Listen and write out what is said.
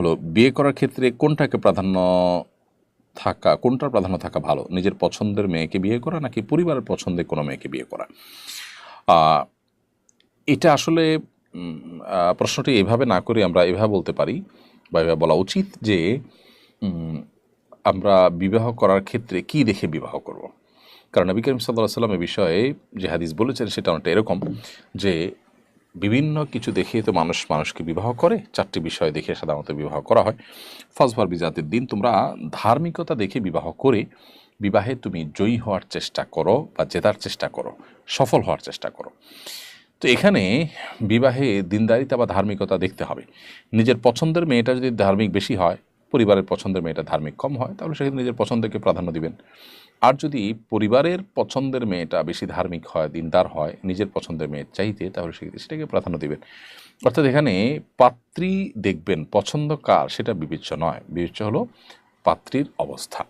হলো, বিয়ে করার ক্ষেত্রে কোনটাকে প্রাধান্য থাকা, কোনটার প্রাধান্য থাকা ভালো নিজের পছন্দের মেয়েকে বিয়ে করা নাকি পরিবারের পছন্দের কোনো মেয়েকে বিয়ে করা এটা আসলে প্রশ্নটি এভাবে না করে আমরা এভাবে বলতে পারি বা এভাবে বলা উচিত যে আমরা বিবাহ করার ক্ষেত্রে কি দেখে বিবাহ করব। কারণ নবী করিম সাল্লাহ সাল্লাম এ বিষয়ে যে হাদিস বলেছেন সেটা অনেকটা এরকম যে বিভিন্ন কিছু দেখে তো মানুষ, মানুষকে বিবাহ করে। চারটি বিষয় দেখে সাধারণত বিবাহ করা হয়। ফজফর বিজাতির দিন, তোমরা ধার্মিকতা দেখে বিবাহ করে বিবাহে তুমি জয়ী হওয়ার চেষ্টা করো বা জেতার চেষ্টা করো, সফল হওয়ার চেষ্টা করো। তো এখানে বিবাহে দিনদারিতা বা ধার্মিকতা দেখতে হবে। নিজের পছন্দের মেয়েটা যদি ধার্মিক বেশি হয় পরিবারের পছন্দের মেয়েটা ধার্মিক কম হয়, তাহলে সেখানে নিজের পছন্দকে প্রাধান্য দিবেন। আর যদি পরিবারের পছন্দের মেয়েটা বেশি ধার্মিক হয়, দিনদার হয়, নিজের পছন্দের মেয়ের চাইতে, তাহলে সেক্ষেত্রে সেটাকে প্রাধান্য দিবেন। অর্থাৎ এখানে পাত্রী দেখবেন, পছন্দ কার সেটা বিবেচ্য নয়, বিবেচ্য হলো পাত্রীর অবস্থা।